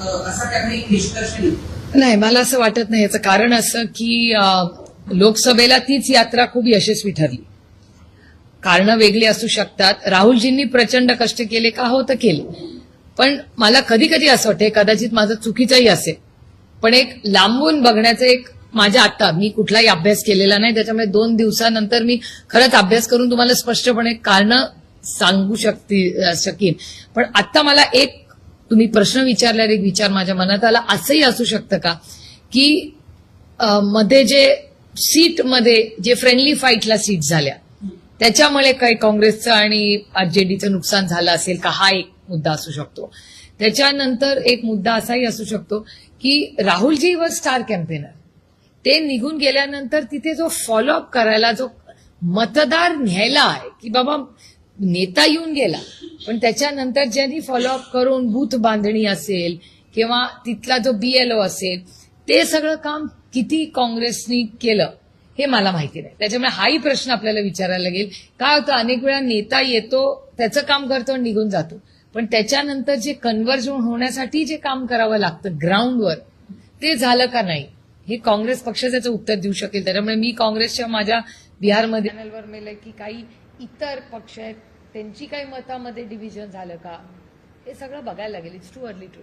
असा त्याकडे एक निष्कर्ष नाही मला असं वाटत नाही. याचं कारण असं की लोकसभेला तीच यात्रा खूप यशस्वी ठरली. कारणं वेगळी असू शकतात. राहुलजींनी प्रचंड कष्ट केले का? हो तर केले. पण मला कधी कधी असं वाटते कदाचित माझं चुकीचंही असेल. पण एक लांबून बघण्याचं एक माझ्या आता मी कुठलाही अभ्यास केलेला नाही. त्याच्यामुळे दोन दिवसानंतर मी खरंच अभ्यास करून तुम्हाला स्पष्टपणे कारणं सांगू शकते शकेन. पण आता मला एक तुम्ही प्रश्न विचारल्यावर एक विचार माझ्या मनात आला. असंही असू शकतं का? की मध्ये जे सीटमध्ये जे फ्रेंडली फाईटला सीट झाल्या त्याच्यामुळे काही काँग्रेसचं आणि आरजेडीचं नुकसान झालं असेल का? हा एक मुद्दा असू शकतो. त्याच्यानंतर एक मुद्दा असाही असू शकतो की राहुलजी वर स्टार कॅम्पेनर ते निघून गेल्यानंतर तिथे जो फॉलोअप करायला जो मतदार न्यायला आहे की बाबा नेता येऊन गेला. पण त्याच्यानंतर ज्यांनी फॉलोअप करून बूथ बांधणी असेल किंवा तिथला जो बीएलओ असेल ते सगळं काम किती काँग्रेसनी केलं हे मला माहिती नाही. त्याच्यामुळे हाही प्रश्न आपल्याला विचारायला लागेल. काय होतं अनेक वेळा नेता येतो त्याचं काम करतो आणि निघून जातो. पण त्याच्यानंतर जे कन्व्हर्जन होण्यासाठी जे काम करावं लागतं ग्राउंडवर ते झालं का नाही हे काँग्रेस पक्ष त्याचं उत्तर देऊ शकेल. त्याच्यामुळे मी काँग्रेसच्या माझ्या बिहारमध्ये मेलं की काही इतर पक्ष आहेत त्यांची काही मतामध्ये डिव्हिजन झालं का? हे सगळं बघायला लागेल. It's too early to